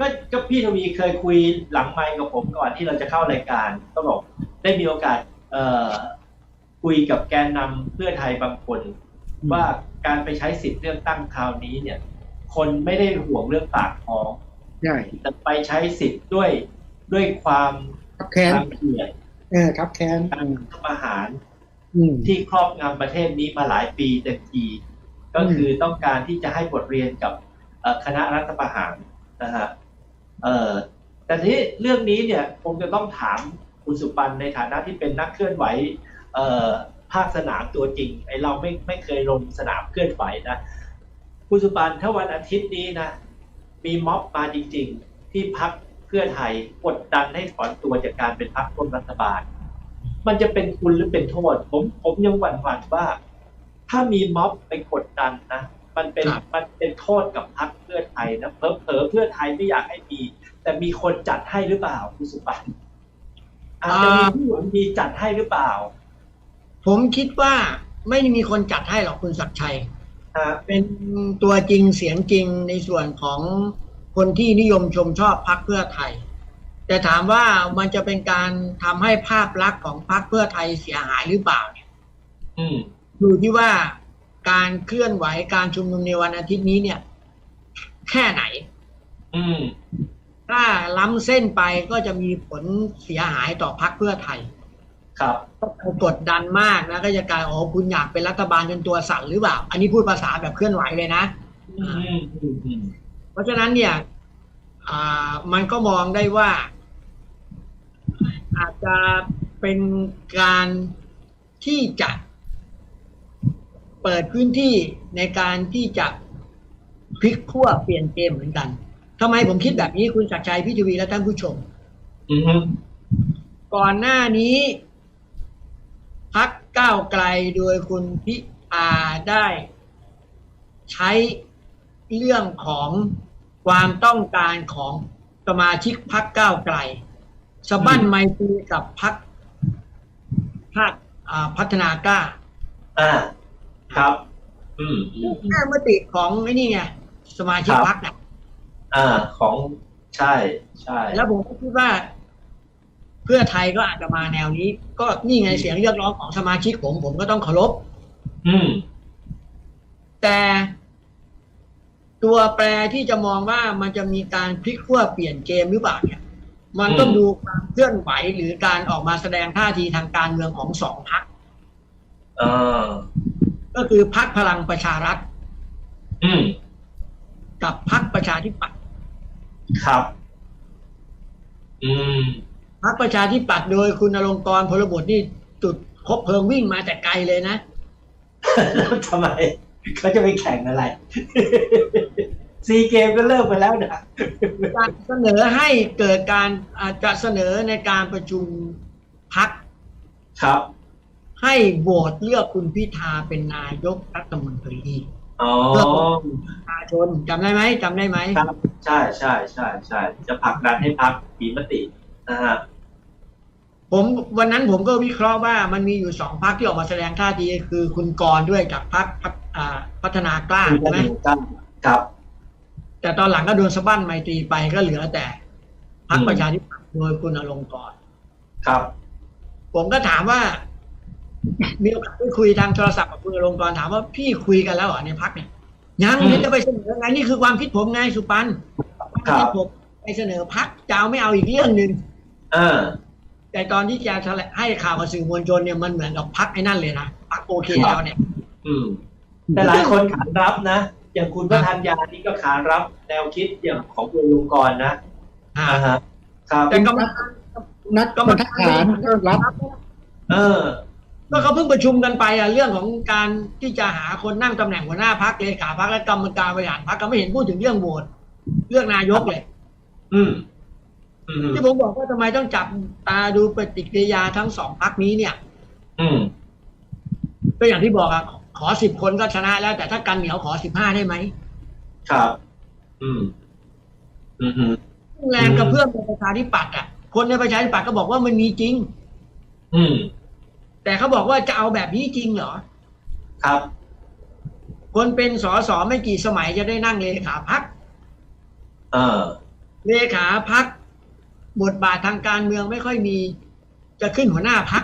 ก็ก็พี่ทวีเคยคุยหลังไมค์กับผมก่อนที่เราจะเข้ารายการก็บอกได้มีโอกาสเอ่อคุยกับแกนนำเพื่อไทยบางคน ว่าการไปใช้สิทธิ์เลือกตั้งคราวนี้เนี่ย คนไม่ได้ห่วงเรื่องปากท้องใช่แต่ไปใช้สิทธิ์ด้วยด้วยความทับแค้นความเกลียดเออทับแค้นการทำอาหารอืมที่ครอบงำประเทศนี้มาหลายปีเต็มทีก็คือต้องการที่จะให้บทเรียนกับเอ่อคณะรัฐประหารนะฮะ เออแต่ทีนี้เรื่องนี้เนี่ยคงจะต้องถามคุณสุปันในฐานะที่เป็นนักเคลื่อนไหวเอ่อภาคสนามตัวจริงไอเราไม่ไม่เคยลงสนามเคลื่อนไหวนะคุณสุปันถ้าวันอาทิตย์นี้นะ มีม็อบมาจริง ๆ ที่พักเพื่อไทยกดดันให้ถอนตัวจากการเป็นพักร่วมรัฐบาล มันจะเป็นคุณหรือเป็นโทษผมผมยังหวั่นหวั่นว่า ถ้ามีม็อบไปกดดันนะ มันเป็นครับมันเป็นโทษกับพรรคเพื่อไทยนะเพอเพอๆเพื่อไทยไม่อยากให้มี แต่มีคนจัดให้หรือเปล่าคุณสุปันอาจจะมีผู้หวังดีจัดให้หรือเปล่า ผมคิดว่าไม่มีคนจัดให้หรอกคุณศักดิ์ชัยฮะเป็นตัวจริงเสียงจริงในส่วนของคนที่นิยมชมชอบพักเพื่อไทย แต่ถามว่ามันจะเป็นการทำให้ภาพลักษณ์ของพักเพื่อไทยเสียหายหรือเปล่าเนี่ยอืมอยู่ที่ว่า การเคลื่อนไหวการชุมนุมในวันอาทิตย์นี้เนี่ย แค่ไหน อืมถ้าล้ำเส้นไปก็จะมีผลเสียหายต่อพักเพื่อไทย ครับกดดันมากนะ ก็จะกลายอ๋อคุณอยากเป็นรัฐบาลจนตัวสั่นหรือเปล่า อันนี้พูดภาษาแบบเคลื่อนไหวเลยนะอืมอืมอืมอืมเพราะฉะนั้นเนี่ยอ่ามันก็มองได้ว่า อาจจะเป็นการที่จะ เปิดพื้นที่ในการที่จะพลิกขั้วเปลี่ยนเกมเหมือนกันทำไมผมคิดแบบนี้คุณศักดิ์ชัยพี่ทวีและท่านผู้ชมอืมก่อนหน้านี้พักก้าวไกลโดยคุณพิอาได้ใช้เรื่องของความต้องการของสมาชิกพักก้าวไกลสะบั้นไมตรีกับพักชาติอ่าพัฒนากล้าอ่า ครับ อืมอืมแค่มติของไอ้นี่ไงสมาชิกครับ พักน่ะอ่า ของใช่ใช่แล้วผมก็คิดว่า เพื่อไทยก็อาจจะมาแนวนี้ ก็นี่ไงเสียงเรียกร้องของสมาชิกผมผมก็ต้องเคารพ อืม แต่ตัวแปรที่จะมองว่ามันจะมีการพลิกขั้วเปลี่ยนเกมหรือเปล่าเนี่ย มันต้องอืม ดูความเคลื่อนไหวหรือการออกมาแสดงท่าทีทางการเมืองของสองพักอ่า ก็คือพักพลังประชารัฐ อืมกับพักประชาธิปัตย์ครับ อืมพักประชาธิปัตย์โดยคุณอลงกรณ์พลบุตรนี่จุดคบเพลิงวิ่งมาแต่ไกลเลยนะ ทำไมเขาจะไปแข่งอะไร ซีเกมก็เลิกไปแล้วนะจะเสนอให้เกิดการอาจจะเสนอในการประชุมพักครับ ให้โหวตเลือกคุณพิธาเป็นนายกรัฐมนตรีอ๋อประชาชนจำได้ไหมจำได้ไหมครับใช่ใช่ใช่ใช่จะผลักดันให้พักมีมตินะฮะผมวันนั้นผมก็วิเคราะห์ว่ามันมีอยู่สองพักที่ออกมาแสดงท่าทีคือคุณกรณ์ด้วยกับพักพัฒนากล้าใช่ไหมครับ แต่ตอนหลังก็โดนสะบั้นไมตรีไปก็เหลือแต่พักอืมประชาธิปัตย์โดยคุณอลงกรณ์ครับ ผมก็ถามว่า มีโอกาสได้คุยทางโทรศัพท์กับคุณอลงกรณ์ถามว่าพี่คุยกันแล้วเหรอในพักเนี่ยยังอืมไม่จะไปเสนอไงนี่คือความคิดผมไงสุปันครับที่ผมไปเสนอพักจะเอาไม่เอาอีกเรื่องหนึ่งอ่าแต่ตอนที่จะแถลงให้ข่าวกับสื่อมวลชนเนี่ยมันเหมือนกับพักไอ้นั่นเลยนะพักโอเคครับแล้วเนี่ย อืม แต่หลายคนขานรับนะอย่างคุณพระธัญญานี่ก็ขานรับแนวคิดอย่างของคุณลุงกรณ์นะอ่าอ่าฮะครับแต่กรรมการนัดกรรมการก็รับ เออ ก็เขาเพิ่งประชุมกันไปอะเรื่องของการที่จะหาคนนั่งตำแหน่งหัวหน้าพักเลขาพักและกรรมการบริหารพักก็ไม่เห็นพูดถึงเรื่องโหวตเรื่องนายกเลย อืมอืมที่ผมบอกว่าทำไมต้องจับตาดูปฏิกิริยาทั้งสองพักนี้เนี่ย อืมก็อย่างที่บอกอะขอสิบคนก็ชนะแล้ว แต่ถ้ากันเหนียวขอสิบห้าได้ไหมครับ อืม อืมอืมแรงกระเพื่อมในประชาธิปัตย์อะคนในประชาธิปัตย์ก็บอกว่ามันมีจริง อืม แต่เขาบอกว่าจะเอาแบบนี้จริงเหรอ ครับ คนเป็นสอสอไม่กี่สมัยจะได้นั่งเลขาพักเออ เลขาพักบทบาททางการเมืองไม่ค่อยมี จะขึ้นหัวหน้าพัก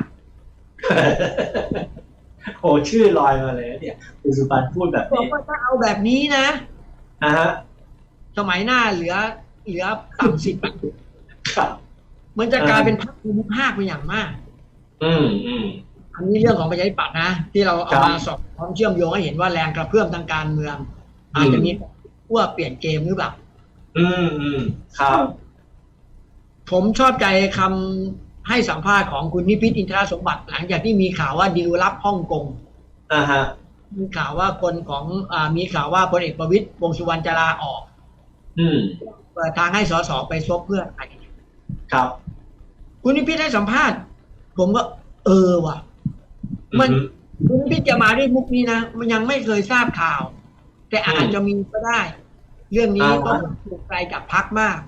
โอ้ชื่อลอยมาเลยนะเนี่ยคุณสุปันพูดแบบบอกนี้ว่าถ้าเอาแบบนี้นะอะฮะสมัยหน้าเหลือ เหลือต่ำสิบครับมันจะกลายเป็นพักภูมิภาคเป็นอย่างมาก อืมอืมอันนี้เรื่องของประชาธิปัตย์นะ ที่เราคเอารับมาสอบพร้อมเชื่อมโยงให้เห็นว่าแรงกระเพื่อมทางการเมือง อาจจะมีว่าเปลี่ยนเกมหรือเปล่าอืมอืมครับ ผมชอบใจคำให้สัมภาษณ์ของคุณนิพิษอินทรสมบัติ หลังจากที่มีข่าวว่าดีลลับฮ่องกงอ่าฮะมีข่าวว่าคนของอามีข่าวว่าพลเอกประวิตยวงษ์สุวรรณจะลาออก อืมเปิดทางให้สสไปซบเพื่อไทยครับ คุณนิพิษให้สัมภาษณ์ ผมก็ เออว่ะ มันอืคุณนิพิษจะมาด้วยมุกนี้นะ มันยังไม่เคยทราบข่าว แต่อาจจะมีก็ได้ เรื่องนี้ต้องถูกไกลจากพักมาก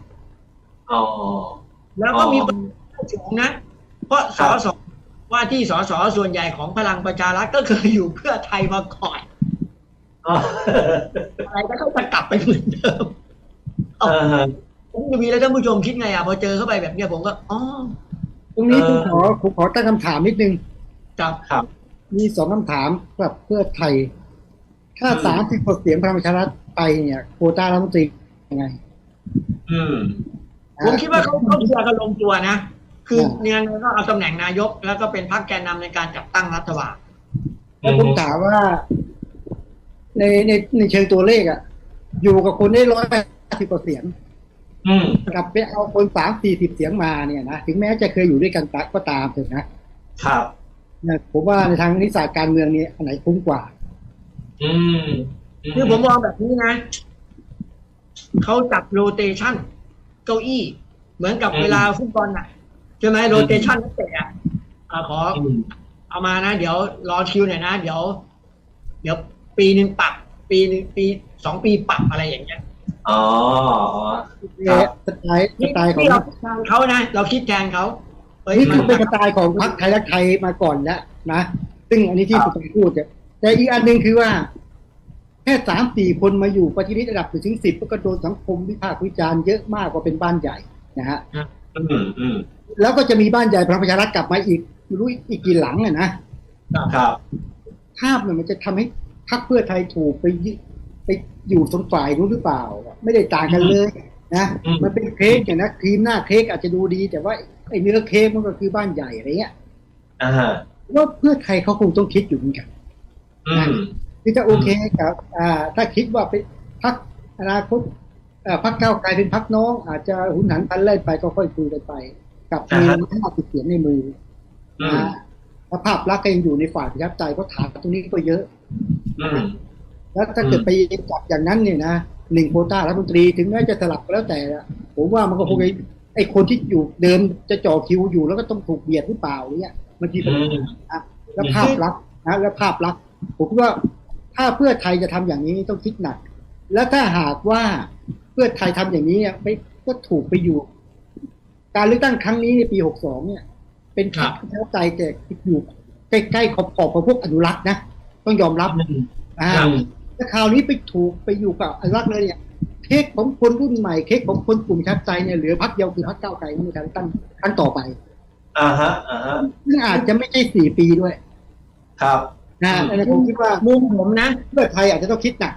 อ๋อแล้วก็อ๋อมีคนสูงนะ เพราะสครับสว่าที่สสส่วนใหญ่ของพลังประชารัฐก็เคยอยู่เพื่อไทยมาก่อนอ๋ออะไรก็ต้องจะกลับไปเหมือนเดิมเออผมจะมีแล้วท่านผู้ชมคิดไงอะพอเจอเข้าไปแบบเนี้ยผมก็อ๋อ ตรงนี้เอผมอขอผมขอตั้งคำถามนิดนึงกับครับ มีสองคำถามกับเพื่อไทย ถ้าอืม สามสิบกว่าเสียงพลังประชารัฐไปเนี่ยโควต้ารัฐมนตรียังไงอืม ผมคิดว่าเขาเขาเคลียร์กันลงตัวนะ คืออ่าเนี่ยก็เอาตำแหน่งนายก แล้วก็เป็นพรรคแกนนำในการจัดตั้งรัฐบาล แล้วผมถามว่า ในในในเชิงตัวเลขอะอยู่กับคนได้ร้อยแปดสิบกว่าเสียงอืม กลับไปเอาคนสามสี่สิบเสียงมาเนี่ยนะถึงแม้จะเคยอยู่ด้วยกันตักก็ตามเถอะนะครับนะผมว่าในทางนิสัยการเมืองเนี่ยอันไหนคุ้มกว่า อืมคือผมมองแบบนี้นะเขาจัดโรเตชันเก้าอี้ เหมือนกับอืมเวลาฟุตบอลน่ะใช่ไหมโรเตชันนักเตะอะอ่าขออืมเอามานะ เดี๋ยวรอคิวหน่อยนะ เดี๋ยว เดี๋ยวปีหนึ่งปรับ ปีหนึ่งปีสองปีปรับอะไรอย่างเงี้ย อ๋ออ๋อ ครับ สไตล์สไตล์ของนี่เราคิดแทนเขานะ เราคิดแทนเขาเฮ้ยนี่มัคืนอเป็นสไตล์ของพรรคไทยรักไทยมาก่อนแล้วนะ ซึ่งอันนี้ที่ครับผมพูดเนี่ยแต่อีกอันหนึ่งคือว่า แค่สามสี่คนมาอยู่ปฏิริษีระดับถึงสิบก็โดนสังคมวิพากษ์วิจารณ์เยอะมากกว่าเป็นบ้านใหญ่นะฮะ อืมอืมแล้วก็จะมีบ้านใหญ่พลังประชารัฐกลับมาอีกไม่รู้อีกกี่หลังอะนะ ครับ ภาพเนี่ยมันจะทำให้พรรคเพื่อไทยถูกไปยึ ไปอยู่ตรงฝ่ายนู้นหรือเปล่า ไม่ได้ต่างกันเลยนะอืมมันเป็นเค้กอย่างนะครีมหน้าเค้กอาจจะดูดี แต่ว่าไอ้เนื้อเค้กมันก็คือบ้านใหญ่อะไรเงี้ยอ่าฮะว่าเพื่อไทยเขาคงต้องคิดอยู่เหมือนกันอืมคือถ้าโอเคกับอ่าถ้าคิดว่าเป็นพักอนาคตอ่าพักเก้าวไกลเป็นพักน้อง อาจจะหุนหันพันเล่นไปก็ค่อยคุยกันไป กับมีห้าสิบเสียงในมืออืนะมฮะถ้าภาพลักษณ์ก็ยังอยู่ในฝ่ายประชาธิปไตยก็ถามตรงนี้ก็เยอะอืม แล้วถ้าเกิดไปจับอย่างนั้นเนี่ยนะหนึ่งโควต้ารัฐมนตรีถึงแม้จะสลับก็แล้วแต่อะผมว่ามันก็คงไอ้ไอ้คนที่อยู่เดิมจะจ่อคิวอยู่แล้วก็ต้องถูกเบียดหรือเปล่าเนี่ยมันมีปัญหาอืมอะแล้วภาพลักษณ์นะแล้วภาพลักษณ์ผมคิดว่าถ้าเพื่อไทยจะทำอย่างนี้ต้องคิดหนัก แล้วถ้าหากว่าเพื่อไทยทำอย่างนี้เนี่ยไม่ก็ถูกไปอยู่ การเลือกตั้งครั้งนี้ในปีหกสองเนี่ย เป็นพรรคประชาธิปไตยแต่อยู่ใกล้ๆขอบขอบของพวกอนุรักษ์นะต้องยอมรับอืมอ่าอืม ถ้าคราวนี้ไปถูกไปอยู่กับอนุรักษ์เลยเนี่ยเค้กของคนรุ่นใหม่เค้กของคนกลุ่มชาติใจเนี่ยเหลือพักเดียวคือพักเก้าวไกลในการตั้งครั้งต่อไปอ่าฮะอ่าฮะซึ่งอาจจะไม่ใช่สี่ปีด้วย ครับนะอืมอันนั้นผมคิดว่ามุมผมนะเพื่อไทยอาจจะต้องคิดหนัก